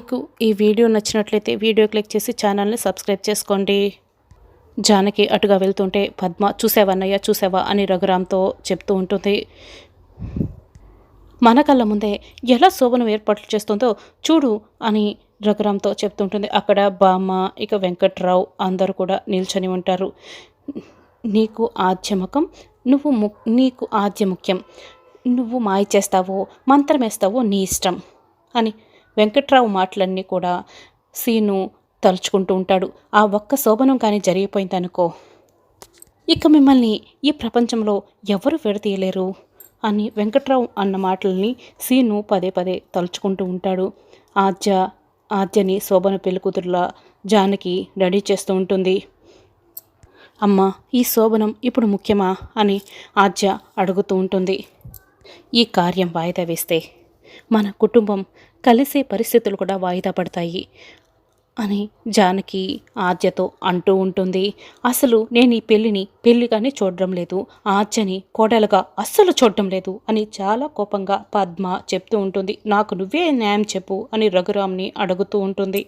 మీకు ఈ వీడియో నచ్చినట్లయితే వీడియో క్లిక్ చేసి ఛానల్ని సబ్స్క్రైబ్ చేసుకోండి. జానకి అటుగా వెళ్తుంటే పద్మ చూసావా చూసావా అని రఘురామ్తో చెప్తూ ఉంటుంది. మన కళ్ళ ముందే ఎలా శోభనం ఏర్పాట్లు చేస్తుందో చూడు అని రఘురామ్తో చెప్తుంటుంది అక్కడ బామ్మ ఇక వెంకట్రావు అందరూ కూడా నిల్చొని ఉంటారు. నీకు ఆద్యముఖం నువ్వు ము నీకు ఆద్య ముఖ్యం. నువ్వు మాయ చేస్తావో మంత్రం వేస్తావో నీ ఇష్టం అని వెంకట్రావు మాటలన్నీ కూడా సీను తలుచుకుంటూ ఉంటాడు. ఆ ఒక్క శోభనం కానీ జరిగిపోయిందనుకో ఇక మిమ్మల్ని ఈ ప్రపంచంలో ఎవరు విడతీయలేరు అని వెంకట్రావు అన్న మాటల్ని సీను పదే పదే తలుచుకుంటూ ఉంటాడు. ఆద్య ఆద్యని శోభన పెళ్ళికూతురులా జానకి రెడీ చేస్తూ ఉంటుంది. అమ్మ ఈ శోభనం ఇప్పుడు ముఖ్యమా? అని ఆద్య అడుగుతూ ఉంటుంది. ఈ కార్యం వాయిదా వేస్తే మన కుటుంబం కలిసే పరిస్థితులు కూడా వాయిదా పడతాయి అని జానకి ఆద్యతో అంటూ ఉంటుంది. అసలు నేను ఈ పెళ్ళిని పెళ్ళిగానే చూడడం లేదు. ఆద్యని కోడలుగా అస్సలు చూడడం లేదు అని చాలా కోపంగా పద్మ చెప్తూ ఉంటుంది. నాకు నువ్వే న్యాయం చెప్పు అని రఘురామ్ని అడుగుతూ ఉంటుంది.